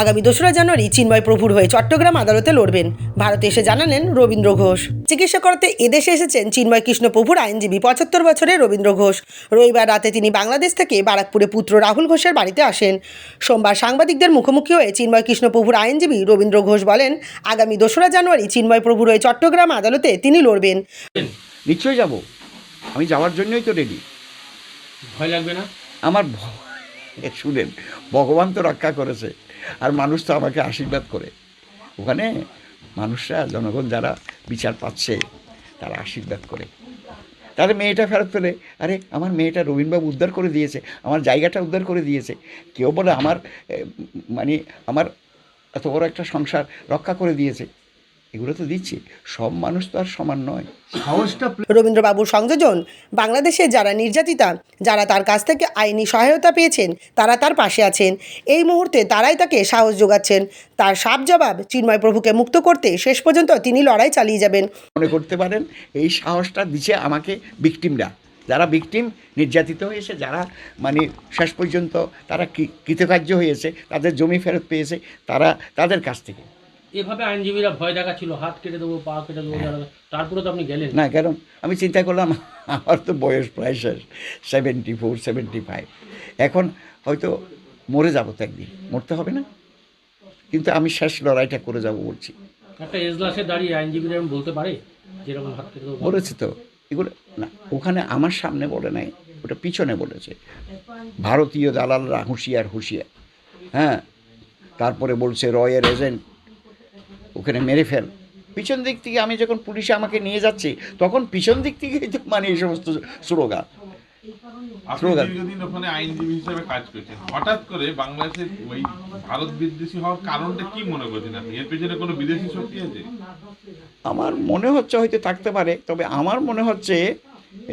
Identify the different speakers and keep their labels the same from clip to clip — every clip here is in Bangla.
Speaker 1: আগামী দোসরা জানুয়ারি চিন্ময় প্রভুর হয়ে চট্টগ্রাম আদালতে লড়বেন। ভারতে এসে জানালেন রবীন্দ্র ঘোষ। চিকিৎসা করাতে এদেশে এসেছেন চিন্ময় কৃষ্ণ প্রভুর আইনজীবী পঁচাত্তর বছরের রবীন্দ্র ঘোষ। রবিবার রাতে তিনি বাংলাদেশ থেকে বারাকপুরে পুত্র রাহুল ঘোষের বাড়িতে আসেন। সোমবার সাংবাদিকদের মুখোমুখি হয়ে চিন্ময় কৃষ্ণ প্রভুর আইনজীবী রবীন্দ্র ঘোষ বলেন আগামী দোসরা জানুয়ারি চিন্ময় প্রভুর হয়ে চট্টগ্রাম আদালতে তিনি লড়বেন।
Speaker 2: নিশ্চয়ই যাব। আমি যাওয়ার জন্যই তো রেডি
Speaker 3: ভয় লাগবে না?
Speaker 2: আমার শুনেন ভগবান তো রক্ষা করেছে। আর মানুষ তো আমাকে আশীর্বাদ করে। ওখানে মানুষরা, জনগণ যারা বিচার পাচ্ছে, তারা আশীর্বাদ করে। তাহলে মেয়েটা ফেরত পেলে? আরে, আমার মেয়েটা রবীন্দ্রবাবু উদ্ধার করে দিয়েছে, আমার জায়গাটা উদ্ধার করে দিয়েছে। কেউ বলে আমার মানে আমার এত বড় একটা সংসার রক্ষা করে দিয়েছে। এগুলো তো দিচ্ছি। সব মানুষ তো আর সমান নয়।
Speaker 3: সাহসটা
Speaker 1: রবীন্দ্রবাবুর সংযোজন বাংলাদেশে যারা নির্যাতিতা যারা তার কাছ থেকে আইনি সহায়তা পেয়েছেন তারা তার পাশে আছেন। এই মুহূর্তে তারাই তাকে সাহস যোগাচ্ছেন। তার সাপ জবাব চিন্ময় প্রভুকে মুক্ত করতে শেষ পর্যন্ত তিনি লড়াই চালিয়ে যাবেন।
Speaker 2: মনে করতে পারেন এই সাহসটা দিচ্ছে আমাকে ভিকটিমরা যারা ভিকটিম নির্যাতিত হয়েছে যারা মানে শেষ পর্যন্ত তারা কৃতকার্য হয়েছে তাদের জমি ফেরত পেয়েছে তারা তাদের কাছ থেকে।
Speaker 3: এভাবে আইনজীবীরা ভয় দেখাচ্ছিল হাত কেটে দেবো পা কেটে দেবো তারপরে তো আপনি গেলেন।
Speaker 2: না কারণ আমি চিন্তা করলাম আমার তো বয়স প্রায় শেষ সেভেন্টি ফোর সেভেন্টি ফাইভ এখন হয়তো মরে যাব তো একদিন মরতে হবে না? কিন্তু আমি শেষ লড়াইটা করে যাব বলছি।
Speaker 3: একটা এজলাসে দাঁড়িয়ে আইনজীবীরা এরম বলতে পারে যেরকম হাত কেটে দেবো
Speaker 2: বলেছে তো। এগুলো না ওখানে আমার সামনে বলে নাই ওটা পিছনে বলেছে। ভারতীয় দালালরা হুঁশিয়ার হুঁশিয়ার। হ্যাঁ তারপরে বলছে রয়ের এজেন্ট ওখানে মেরে ফেল। পিছন দিক থেকে আমি যখন পুলিশে আমাকে নিয়ে যাচ্ছে তখন পিছন দিক থেকেই তো মানে এই সমস্ত স্লোগান স্লোগান।
Speaker 4: দীর্ঘদিন ওখানে আইনজীবী হিসেবে কাজ করছেন। হঠাৎ করে বাংলাদেশের ওই ভারত বিদ্বেষী হওয়ার কারণটা কি মনে করছেন আপনি? এর পেছনে কোনো বিদেশি শক্তি আছে?
Speaker 2: আমার মনে হচ্ছে হয়তো থাকতে পারে তবে আমার মনে হচ্ছে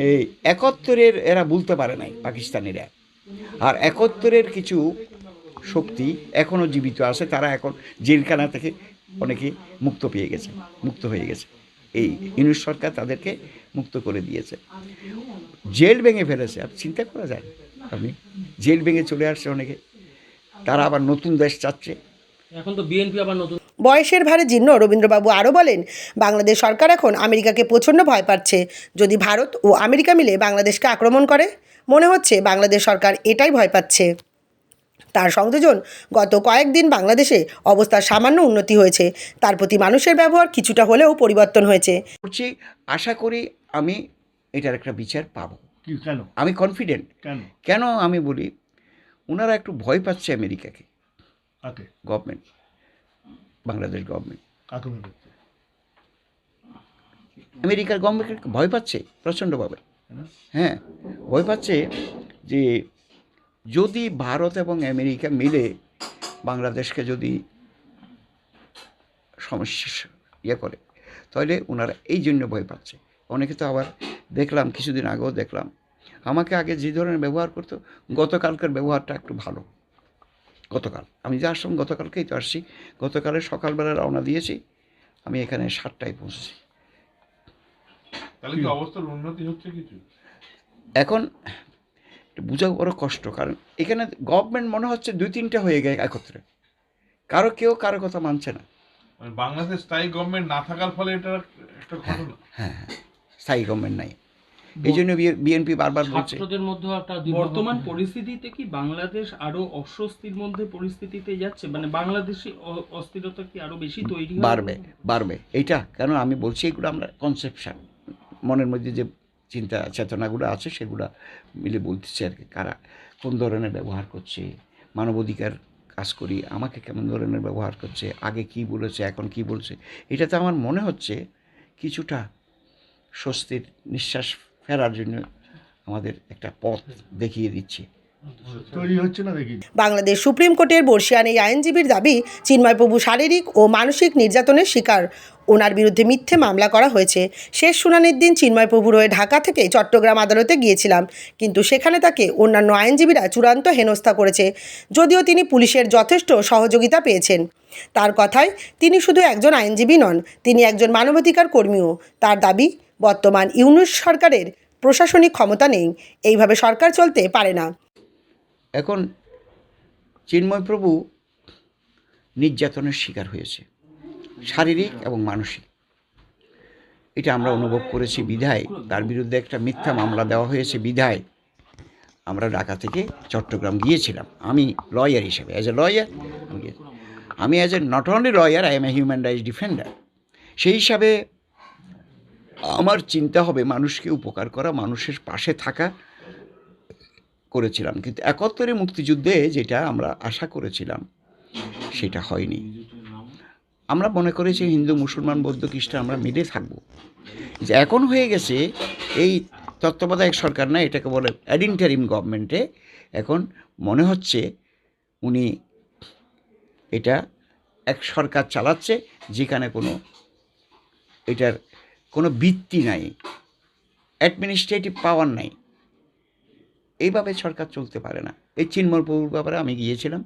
Speaker 2: এই একাত্তরের এরা বলতে পারে নাই পাকিস্তানিরা। আর একাত্তরের কিছু শক্তি এখনও জীবিত আছে তারা এখন জেলখানা থেকে অনেকে মুক্ত পেয়ে গেছে মুক্ত হয়ে গেছে। এই ইউনিট সরকার তাদেরকে মুক্ত করে দিয়েছে। জেল ভেঙে ফেলেছে আর চিন্তা করা যায় আপনি জেল ভেঙে চলে আসছে অনেকে তারা আবার নতুন দেশ চাচ্ছে।
Speaker 3: এখন তো বিএনপি আবার নতুন
Speaker 1: বয়সের ভারে জীর্ণ রবীন্দ্রবাবু আরও বলেন বাংলাদেশ সরকার এখন আমেরিকাকে প্রচণ্ড ভয় পাচ্ছে। যদি ভারত ও আমেরিকা মিলে বাংলাদেশকে আক্রমণ করে মনে হচ্ছে বাংলাদেশ সরকার এটাই ভয় পাচ্ছে। তার সংযোজন গত কয়েকদিন বাংলাদেশে অবস্থার সামান্য উন্নতি হয়েছে। তার প্রতি মানুষের ব্যবহার কিছুটা হলেও পরিবর্তন হয়েছে।
Speaker 2: করছি আশা করি আমি এটার একটা বিচার পাবো।
Speaker 5: কেন?
Speaker 2: আমি কনফিডেন্ট
Speaker 5: কেন?
Speaker 2: কেন আমি বলি ওনারা একটু ভয় পাচ্ছে আমেরিকাকে।
Speaker 5: কাকে?
Speaker 2: Government Bangladesh government.
Speaker 5: মনে
Speaker 2: আমেরিকার গভর্নমেন্ট ভয় পাচ্ছে প্রচণ্ডভাবে?
Speaker 5: হ্যাঁ
Speaker 2: ভয় পাচ্ছে যে যদি ভারত এবং আমেরিকা মিলে বাংলাদেশকে যদি সমস্যা ইয়ে করে তাহলে ওনারা এই জন্য ভয় পাচ্ছে। অনেকে তো আবার দেখলাম কিছুদিন আগেও দেখলাম আমাকে আগে যে ধরনের ব্যবহার করতো গতকালকার ব্যবহারটা একটু ভালো। গতকাল আমি যে আসলাম গতকালকেই তো আসছি গতকালে সকালবেলা রওনা দিয়েছি আমি এখানে সাতটায় পৌঁছেছি। এখন বোঝা বড় কষ্ট কারণ এখানে গভর্নমেন্ট মনে হচ্ছে দুই তিনটা হয়ে গেছে একত্রে। কারও কেউ কারও কথা মানছে না।
Speaker 4: মানে বাংলাদেশ স্থায়ী গভর্নমেন্ট না থাকার ফলে এটা একটা ঘটনা।
Speaker 2: হ্যাঁ হ্যাঁ স্থায়ী গভর্নমেন্ট নাই। এই জন্য বিএনপি বারবার বলছে।
Speaker 3: ছাত্রদের মধ্যেও একটা
Speaker 6: বর্তমান পরিস্থিতিতে কি বাংলাদেশ আরও অস্বস্তির মধ্যে পরিস্থিতিতে যাচ্ছে? মানে বাংলাদেশি অ- অস্থিরতা কি আরও বেশি তৈরি
Speaker 2: বাড়বে বাড়বে। এইটা কেন আমি বলছি এগুলো আমরা কনসেপশন মনের মধ্যে যে চিন্তা চেতনাগুলো আছে, সেগুলো মিলে বলতেছে আর কি, কারা কোন ধরনের ব্যবহার করছে, মানবাধিকার কাজ করি, আমাকে কেমন ধরনের ব্যবহার করছে, আগে কি বলেছে, এখন কি বলছে, এটাতে আমার মনে হচ্ছে কিছুটা স্বস্তির নিঃশ্বাস ফেরার জন্য আমাদের একটা পথ দেখিয়ে দিচ্ছে।
Speaker 1: বাংলাদেশ সুপ্রিম কোর্টের বর্ষিয়ান এই আইনজীবীর দাবি, চিন্ময় প্রভু শারীরিক ও মানসিক নির্যাতনের শিকার। ওনার বিরুদ্ধে মিথ্যে মামলা করা হয়েছে। শেষ শুনানির দিন চিন্ময় প্রভুর হয়ে ঢাকা থেকে চট্টগ্রাম আদালতে গিয়েছিলাম। কিন্তু সেখানে তাকে অন্যান্য আইনজীবীরা চূড়ান্ত হেনস্থা করেছে। যদিও তিনি পুলিশের যথেষ্ট সহযোগিতা পেয়েছেন। তার কথায়, তিনি শুধু একজন আইনজীবী নন, তিনি একজন মানবাধিকার কর্মীও। তার দাবি, বর্তমান ইউনুস সরকারের প্রশাসনিক ক্ষমতা নেই। এইভাবে সরকার চলতে পারে না।
Speaker 2: এখন চিন্ময় প্রভু নির্যাতনের শিকার হয়েছে, শারীরিক এবং মানসিক। এটা আমরা অনুভব করেছি বিধায়। তার বিরুদ্ধে একটা মিথ্যা মামলা দেওয়া হয়েছে বিধায়। আমরা ঢাকা থেকে চট্টগ্রাম গিয়েছিলাম। আমি লয়ার হিসেবে অ্যাজ এ লয়ার আমি as a not only lawyer I am a human rights defender সেই হিসাবে আমার চিন্তা হবে মানুষকে উপকার করা, মানুষের পাশে থাকা করেছিলাম। কিন্তু একাত্তরে মুক্তিযুদ্ধে যেটা আমরা আশা করেছিলাম, সেটা হয়নি। আমরা মনে করেছি হিন্দু, মুসলমান, বৌদ্ধ, খ্রিস্টান আমরা মিলে থাকব। যে এখন হয়ে গেছে, এই তত্ত্বাবধায়ক সরকার না, এটাকে বলে অ্যাডিন্টারিম গভর্নমেন্টে এখন মনে হচ্ছে উনি এটা এক সরকার চালাচ্ছে, যেখানে কোনো এটার কোনো ভিত্তি নাই অ্যাডমিনিস্ট্রেটিভ পাওয়ার নাই। এইভাবে সরকার চলতে পারে না। এই চিন্ময় প্রভুর ব্যাপারে আমি গিয়েছিলাম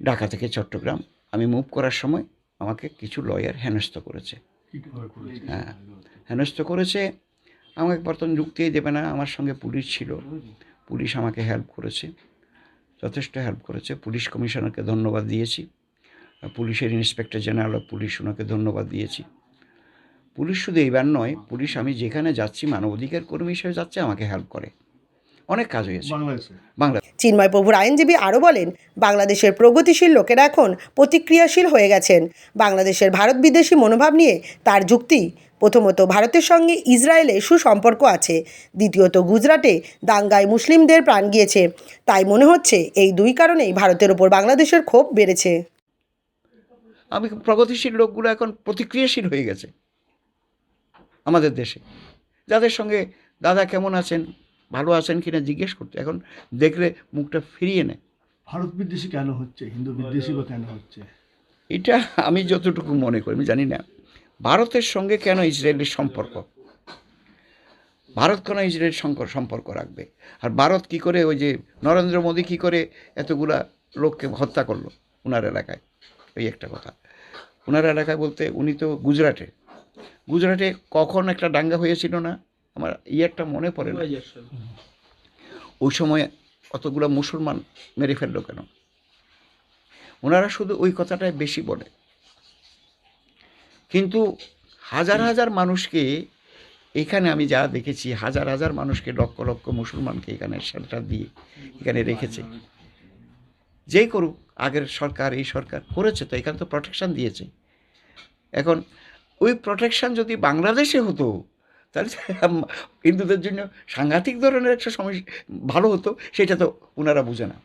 Speaker 2: ঢাকা থেকে চট্টগ্রাম। আমি মুভ করার সময় আমাকে কিছু লয়ার হেনস্থ করেছে। হ্যাঁ হেনস্থ করেছে আমাকে বর্তমান যুক্তিই দেবে না আমার সঙ্গে পুলিশ ছিল। পুলিশ আমাকে হেল্প করেছে যথেষ্ট হেল্প করেছে। পুলিশ কমিশনারকে ধন্যবাদ দিয়েছি। পুলিশের ইন্সপেক্টর জেনারেল পুলিশ ওনাকে ধন্যবাদ দিয়েছি। পুলিশ শুধু এইবার নয় পুলিশ আমি যেখানে যাচ্ছি মানবাধিকার কর্মী হিসেবে যাচ্ছে আমাকে হেল্প করে। অনেক কাজ হয়েছে
Speaker 5: বাংলাদেশে।
Speaker 2: বাংলা
Speaker 1: চিন্ময় প্রভুর আইনজীবী আরও বলেন বাংলাদেশের প্রগতিশীল লোকেরা এখন প্রতিক্রিয়াশীল হয়ে গেছেন। বাংলাদেশের ভারত বিদেশি মনোভাব নিয়ে তার যুক্তি। প্রথমত ভারতের সঙ্গে ইসরায়েলের সুসম্পর্ক আছে। দ্বিতীয়ত গুজরাটে দাঙ্গায় মুসলিমদের প্রাণ গিয়েছে। তাই মনে হচ্ছে এই দুই কারণেই ভারতের ওপর বাংলাদেশের ক্ষোভ বেড়েছে।
Speaker 2: আমি প্রগতিশীল লোকগুলো এখন প্রতিক্রিয়াশীল হয়ে গেছে আমাদের দেশে। যাদের সঙ্গে দাদা কেমন আছেন? ভালো আছেন কিনা জিজ্ঞেস করতে। এখন দেখলে মুখটা ফিরিয়ে নেয়।
Speaker 5: ভারত বিদ্বেষী কেন হচ্ছে? হিন্দু বিদ্বেষী বা কেন হচ্ছে?
Speaker 2: এটা আমি যতটুকু মনে করি আমি জানি না। ভারতের সঙ্গে কেন ইসরায়েলের সম্পর্ক? ভারত কেন ইসরায়েলের সম্পর্ক রাখবে? আর ভারত কি করে ওই যে নরেন্দ্র মোদী কি করে এতগুলা লোককে হত্যা করল ওনার এলাকায়? ওই একটা কথা। ওনার এলাকায় বলতে উনি তো গুজরাটে। গুজরাটে কখন একটা দাঙ্গা হয়েছিল না? আমার ইয়ারটা মনে পড়ে না। ওই সময় অতগুলো মুসলমান মেরে ফেলল কেন? ওনারা শুধু ওই কথাটাই বেশি বলে। কিন্তু হাজার হাজার মানুষকে এখানে আমি যা দেখেছি হাজার হাজার মানুষকে লক্ষ লক্ষ মুসলমানকে এখানে শেল্টার দিয়ে এখানে রেখেছে। যেই করুক আগের সরকার এই সরকার করেছে তো এখানে তো প্রোটেকশান দিয়েছে। এখন ওই প্রোটেকশান যদি বাংলাদেশে হতো তাহলে হিন্দুদের জন্য সাংঘাতিক ধরনের একটা সমস্যা ভালো হতো সেটা তো ওনারা বুঝে না।